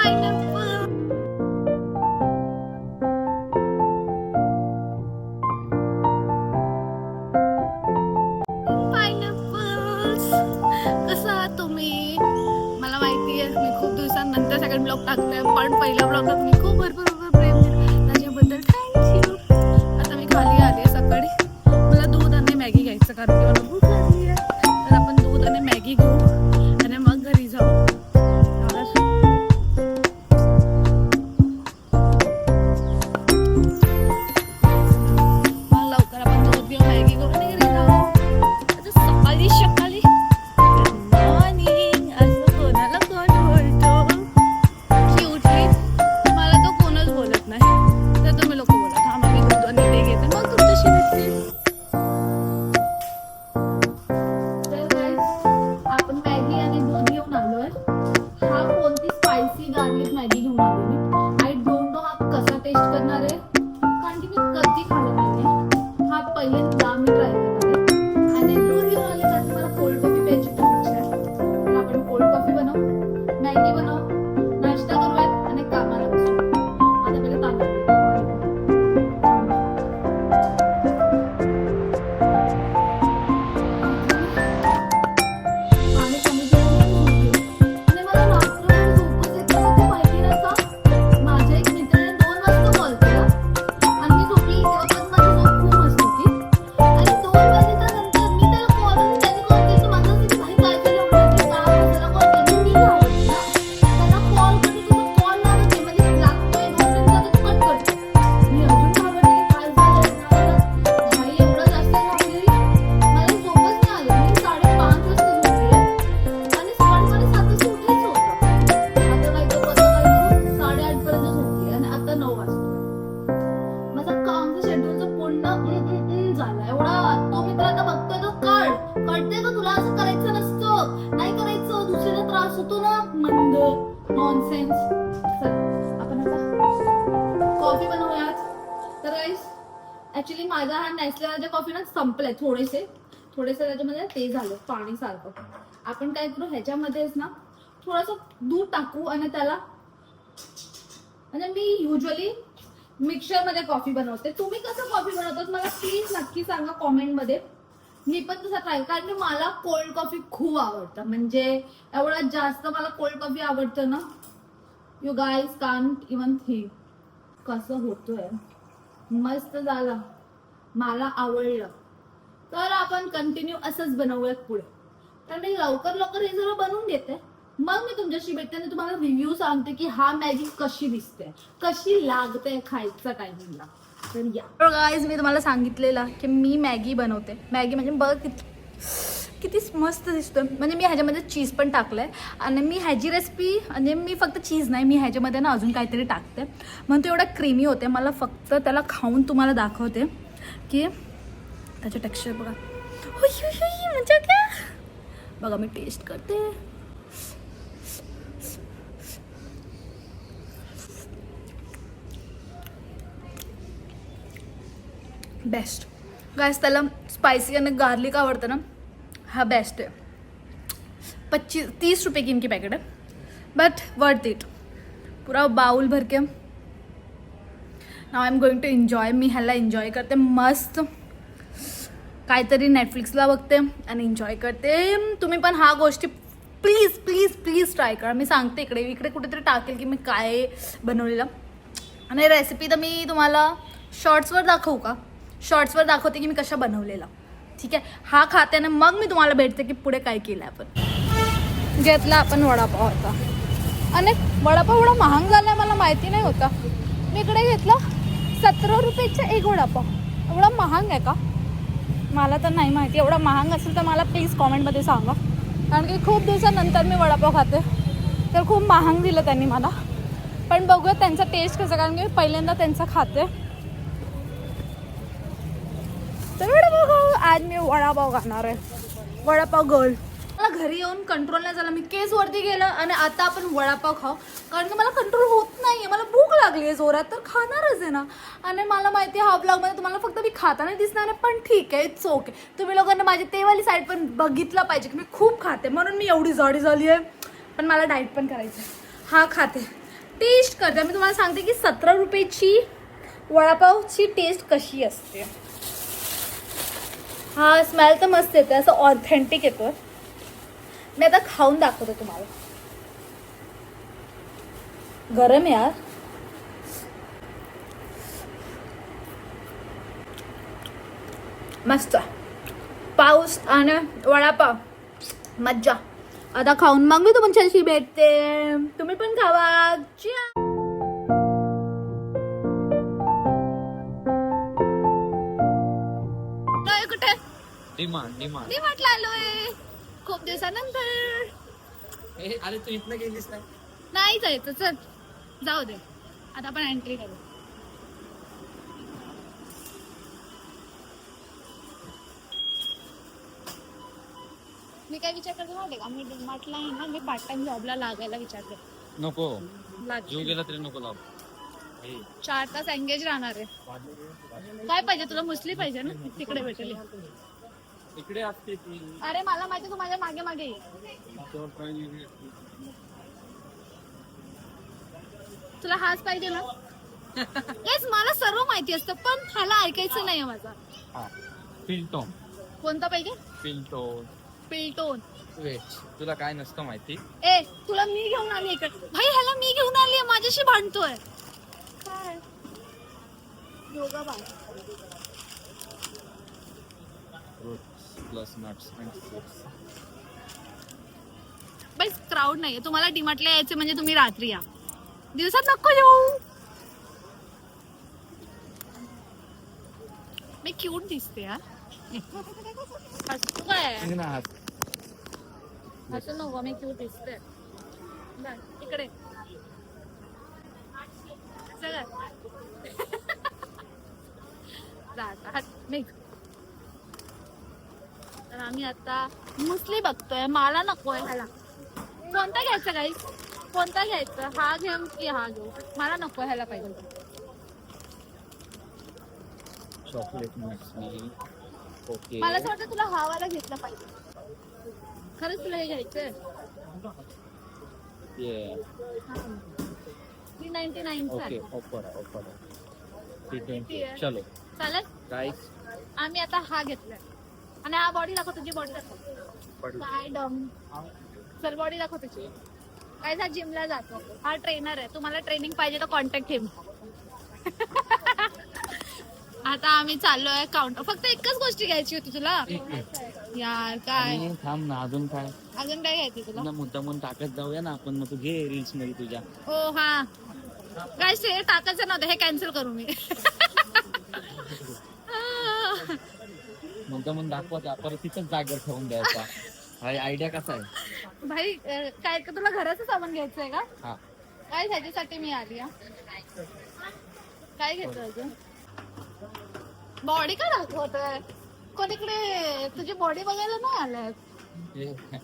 pineapple. तुम्ही मला माहिती आहे मी खूप दिवसांनंतर सेकंड ब्लॉग टाकते पण पहिल्या ब्लॉगात मी खूप भरपूर भरपूर प्रेम दिलं त्याच्याबद्दल थँक्यू आता मी खाली आले सकाळी मला दूध आणि मॅगी घ्यायचं कारण की मला कारण की मी कधी खाल्लं नाही. हा पहिल्यांदा ऍक्च्युली माझा हा नॅसले कॉफी ना संपलाय थोडेसे. थोडेसे त्याच्यामध्ये ते झालं पाणी सारखं. आपण काय करू ह्याच्यामध्येच ना थोडंसं दूध टाकू आणि त्याला म्हणजे मी युजली मिक्सरमध्ये कॉफी बनवते. तुम्ही कसं कॉफी बनवतात मला प्लीज नक्की सांगा कॉमेंटमध्ये मी पण तसं ट्राय कारण की मला कोल्ड कॉफी खूप आवडतं. म्हणजे एवढा जास्त मला कोल्ड कॉफी आवडतं ना. You guys can't even think कसं होतोय. मस्त झालं. मला आवडलं. तर आपण कंटिन्यू असंच बनवूयात पुढे. कारण मी लवकर लवकर हे जरा बनवून घेते मग मी तुमच्याशी भेटते आणि तुम्हाला रिव्ह्यू सांगते की हा मॅगी कशी दिसते. कशी लागते खायचा टायमिंगला तर या. गाईज मी तुम्हाला सांगितलेलं की मी मॅगी बनवते. मॅगी म्हणजे बघ किती किती मस्त दिसतोय. म्हणजे मी ह्याच्यामध्ये चीज पण टाकलंय. आणि मी ह्याची रेसिपी म्हणजे मी फक्त चीज नाही मी ह्याच्यामध्ये ना अजून काहीतरी टाकते. म्हणून तो एवढा क्रीमी होते मला फक्त त्याला खाऊन तुम्हाला दाखवते की त्याचं टेक्स्चर बघा. म्हणजे काय बघा मी टेस्ट करते. बेस्ट गायस त्याला स्पायसी आणि गार्लिक आवडतं ना? हा बेस्ट आहे. पच्चीस तीस रुपये की इनकी पैकेट है बट वर्थ इट पूरा बाउल भर के. Now I am going to enjoy मी ह्याला एन्जॉय करते मस्त. काहीतरी नेटफ्लिक्सला बघते आणि एन्जॉय करते. तुम्ही पण हा गोष्टी प्लीज प्लीज प्लीज ट्राय करा. मी सांगते इकडे इकडे कुठेतरी टाकेल की मी काय बनवलेलं. आणि रेसिपी तर मी तुम्हाला शॉर्ट्सवर दाखवू का? शॉर्ट्सवर दाखवते की मी कशा बनवलेला. ठीक आहे? हा खाते ना मग मी तुम्हाला भेटते की पुढे काय केलं आपण. घेतला आपण वडापाव होता. आणि वडापाव एवढा महाग झाला मला माहिती नाही होता. मी इकडे घेतला सतरा रुपयाचा एक वडापाव. एवढा महाग आहे का? मला तर नाही माहिती. एवढा महाग असेल तर मला प्लीज कॉमेंटमध्ये सांगा. कारण की खूप दिवसानंतर मी वडापाव खाते. तर खूप महाग दिलं त्यांनी मला. पण बघूया त्यांचा टेस्ट कसं कारण की मी पहिल्यांदा त्यांचा खाते. आज मी वडापाव खाणार आहे. वडापाव गर्ल मला घरी येऊन कंट्रोल नाही झाला. मी केस वरती गेलं आणि आता आपण वडापाव खाऊ. कारण की मला कंट्रोल होत नाही आहे मला भूक लागली आहे जोरात. तर खाणारच आहे ना. आणि मला माहिती आहे हा ब्लॉगमध्ये तुम्हाला फक्त मी खाताना दिसणार आहे पण ठीक आहे. इट्स ओके तुम्ही लोकांना माझी तेवाली साईड पण बघितलं पाहिजे की मी खूप खाते. म्हणून मी एवढी जॉडी झाली आहे. पण मला डाएट पण करायचं आहे हा खाते. टेस्ट करते. मी तुम्हाला सांगते की सतरा रुपयाची वडापावची टेस्ट कशी असते. हा स्मेल तर मस्त येते असं ऑथेंटिक येतो मी आता खाऊन दाखवते तुम्हाला. गरम यार. मस्त. पाऊस आणि वडापाव. मज्जा. आता खाऊन मग मी तुमच्याशी भेटते. तुम्ही पण खावा. काय कुठे डिमांड डिमांड. मी म्हटलं आलोय. खूप दिवसानंतर. अरे तू इथनं गेलीस नाही नाही जायचं चल. जाऊ दे. आता आपण एंट्री करू. मी काय विचार करते माहिती का? मी डिमार्टला आहे ना मी पार्ट टाइम जॉबला लागायला विचार करते नको. लागते. जीव गेला तरी नको लाव. चार तास एंगेज राहणार आहे. काय पाहिजे? तुला मुसली पाहिजे ना? तिकडे भेटेल. इकडे असते अरे मला माहिती तू माझ्या मागे मागे ये. तुला हाच पाहिजे ना? हेच मला सर्व माहिती असतं पण ह्याला ऐकायचं नाही माझा. हा. फिल्टो कोणता पाहिजे? फिल्टो पिल्टोन वेट तुला काय नसतं माहिती? ए तुला मी घेऊन आली इकडे. भाई ह्याला मी घेऊन आली माझ्याशी भांडतोय. काय योगा बाय. प्लस नट्स बाई क्राऊड नाहीये. तुम्हाला डिमार्टला यायचे म्हणजे तुम्ही रात्री या. दिवसात नको येऊ मी क्यूट दिसते यार. हसतो काय असं नको मी क्यूट दिसते. इकडे चला जा आता, हट, निघ. तर आम्ही आता मुसली बघतोय मला नकोय. ह्याला कोणता घ्यायचा काही कोणता घ्यायचा? हा घेऊ की हा घेऊ? मला नको ह्याला पाहिजे. चॉकलेट नट्स ओके मला असं वाटतं तुला हा वाला घेतला पाहिजे. खरंच तुला हे घ्यायचंय? थ्री नाईन्टी नाईनचा ओके ऑफर ऑफर आहे? चलो. चालेल? गाईस आम्ही आता हा घेतलाय. आणि हा बॉडी दाखव तुझी बॉडी दाखव. काय डम चल बॉडी दाखव तुझी. काय जा जिमला जातो. हा ट्रेनर आहे. तुम्हाला ट्रेनिंग पाहिजे तर कॉन्टॅक्ट हिम आता आम्ही चाललोय काउंटर फक्त एकच गोष्टी घ्यायची होती तुला. यार काय? आणि थांब ना अजून काय? अजून काय घ्यायची तुला? ना मुद्दा म्हणून टाकत जाऊया ना आपण. मग तू घे रील्समध्ये तुझ्या. ओ हा. काय ते टाकायचं नव्हतं हे कॅन्सल करू मी. मुद्दा म्हणून दाखवायचा परत तिथंच जागेवर ठेवून द्यायचा. हा आयडिया कसा आहे? भाई अं, काय तुला घराचं सामान घ्यायचंय का? हा. काय ह्याच्यासाठी मी आली हा? काय घेतो अजून? बॉडी का दाखवतोय? कोणीकडे तुझी बॉडी बघायला नाही आलाय? हे-